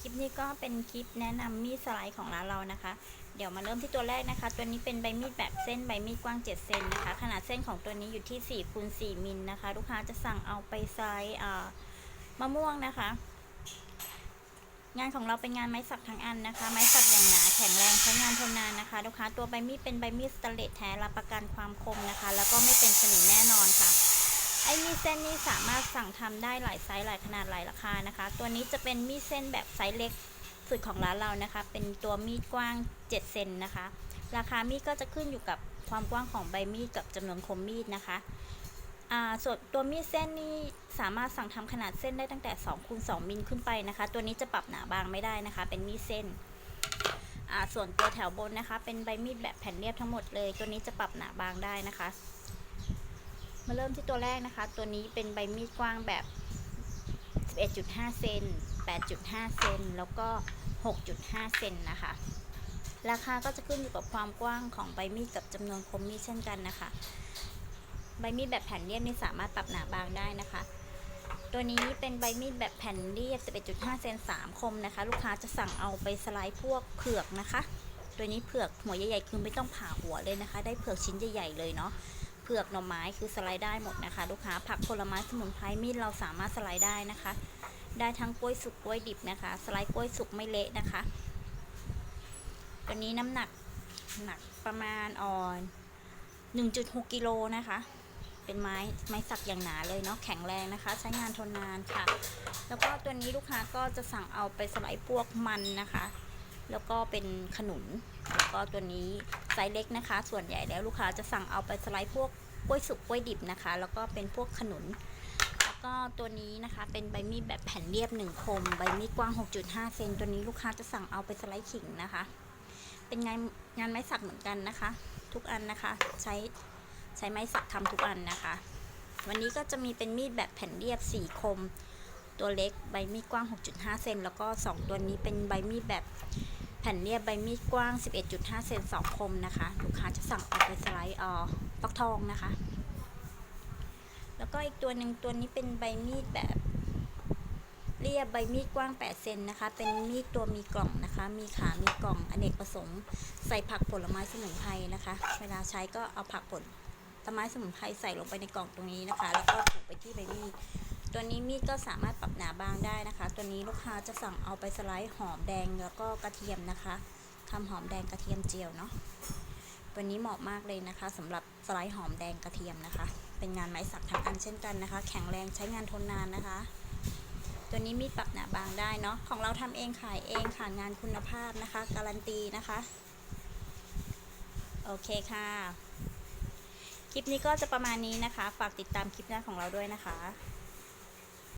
คลิปนี้ก็เป็นคลิปแนะนำมีดสไลด์ของร้านเรานะคะ เดี๋ยวมาเริ่มที่ตัวแรกนะคะ ตัวนี้เป็นใบมีดแบบเส้นใบมีดกว้าง 7 เซนนะคะ ขนาดเส้นของตัวนี้อยู่ที่4คูณ4มิลนะคะ ลูกค้าจะสั่งเอาไปไซส์มะม่วงนะคะ งานของเราเป็นงานไม้สักทั้งอันนะคะ ไม้สักอย่างหนาแข็งแรงใช้งานทนนานนะคะ ลูกค้าตัวใบมีดเป็นใบมีดสเตเลสแท้รับประกันความคมนะคะ แล้วก็ไม่เป็นสนิมแน่นอนค่ะ ไอ้มีดเส้นนี้สามารถสั่งทำได้หลายไซส์หลายขนาดหลายราคานะคะ ตัวนี้จะเป็นมีดเส้นแบบไซส์เล็กสุดของร้านเรานะคะ เป็นตัวมีดกว้าง 7 เซนนะคะ ราคามีดก็จะขึ้นอยู่กับความกว้างของใบมีดกับจำนวนคมมีดนะคะอ่าส่วนตัวมีดเส้นนี้สามารถสั่งทำขนาดเส้นได้ตั้งแต่2คูณ2มิลขึ้นไปนะคะ ตัวนี้จะปรับหนาบางไม่ได้นะคะ เป็นมีดเส้นอ่าส่วนตัวแถวบนนะคะ เป็นใบมีดแบบแผ่นเรียบทั้งหมดเลย ตัวนี้จะปรับหนาบางได้นะคะ มาเริ่มที่ตัวแรกนะคะ ตัวนี้เป็นใบมีดกว้างแบบ 11.5 เซน 8.5 เซน แล้วก็ 6.5 เซนนะคะ ราคาก็จะขึ้นอยู่กับความกว้างของใบมีดกับจำนวนคมมีดเช่นกันนะคะ ใบมีดแบบแผ่นเรียบนี่สามารถปรับหนาบางได้นะคะ ตัวนี้เป็นใบมีดแบบแผ่นเรียบ 11.5 เซน 3 คมนะคะ ลูกค้าจะสั่งเอาไปสไลด์พวกเผือกนะคะ ตัวนี้เผือกหัวใหญ่ๆคือไม่ต้องผ่าหัวเลยนะคะ ได้เผือกชิ้นใหญ่ๆเลยเนาะ ผือกหน่อไม้คือสไลด์ได้หมดนะคะ ลูกค้าผักผลไม้สมุนไพรมีดเราสามารถสไลด์ได้นะคะ ได้ทั้งกล้วยสุกกล้วยดิบนะคะ สไลด์กล้วยสุกไม่เละนะคะตัวนี้น้ำหนักหนักประมาณอ่อน1.6กิโลนะคะ เป็นไม้ไม้สักอย่างหนาเลยเนาะแข็งแรงนะคะ ใช้งานทนนานค่ะ แล้วก็ตัวนี้ลูกค้าก็จะสั่งเอาไปสไลด์พวกมันนะคะ แล้วก็เป็นขนุนแล้วก็ตัวนี้ไซส์เล็กนะคะ ส่วนใหญ่แล้วลูกค้าจะสั่งเอาไปสไลด์พวกกล้วยสุกกล้วยดิบนะคะ แล้วก็เป็นพวกขนุน แล้วก็ตัวนี้นะคะเป็นใบมีดแบบแผ่นเรียบหนึ่งคม ใบมีดกว้าง 6.5 เซนตัวนี้ลูกค้าจะสั่งเอาไปสไลด์ขิงนะคะ เป็นงานงานไม้สักเหมือนกันนะคะ ทุกอันนะคะใช้ใช้ไม้สักทำทุกอันนะคะ วันนี้ก็จะมีเป็นมีดแบบแผ่นเรียบ4คม ตัวเล็กใบมีดกว้าง 6.5 เซนแล้วก็ 2 ตัวนี้เป็นใบมีดแบบ ผ่นเรียบใบมีดกว้าง 11.5 เซน2คมนะคะ ลูกค้าจะสั่งเอาไปสไลด์เอ่อปักทองนะคะ แล้วก็อีกตัวหนึ่งตัวนี้เป็นใบมีดแบบ เรียบใบมีดกว้าง 8 เซนนะคะ เป็นมีดตัวมีกล่องนะคะ มีขามีกล่องอเนกประสงค์ ใส่ผักผลไม้สมุนไพรนะคะ เวลาใช้ก็เอาผักผลไม้สมุนไพรใส่ลงไปในกล่องตรงนี้นะคะ แล้วก็ผูกไปที่ใบมีด ตัวนี้มีดก็สามารถปรับหนาบางได้นะคะ ตัวนี้ลูกค้าจะสั่งเอาไปสไลด์หอมแดงแล้วก็กระเทียมนะคะทำหอมแดงกระเทียมเจียวเนาะตัวนี้เหมาะมากเลยนะคะสำหรับสไลด์หอมแดงกระเทียมนะคะ เป็นงานไม้สักทั้งอันเช่นกันนะคะ แข็งแรงใช้งานทนนานนะคะ ตัวนี้มีดปรับหนาบางได้เนาะของเราทำเองขายเองค่ะงานคุณภาพนะคะ การันตีนะคะโอเคค่ะ คลิปนี้ก็จะประมาณนี้นะคะ ฝากติดตามคลิปหน้าของเราด้วยนะคะ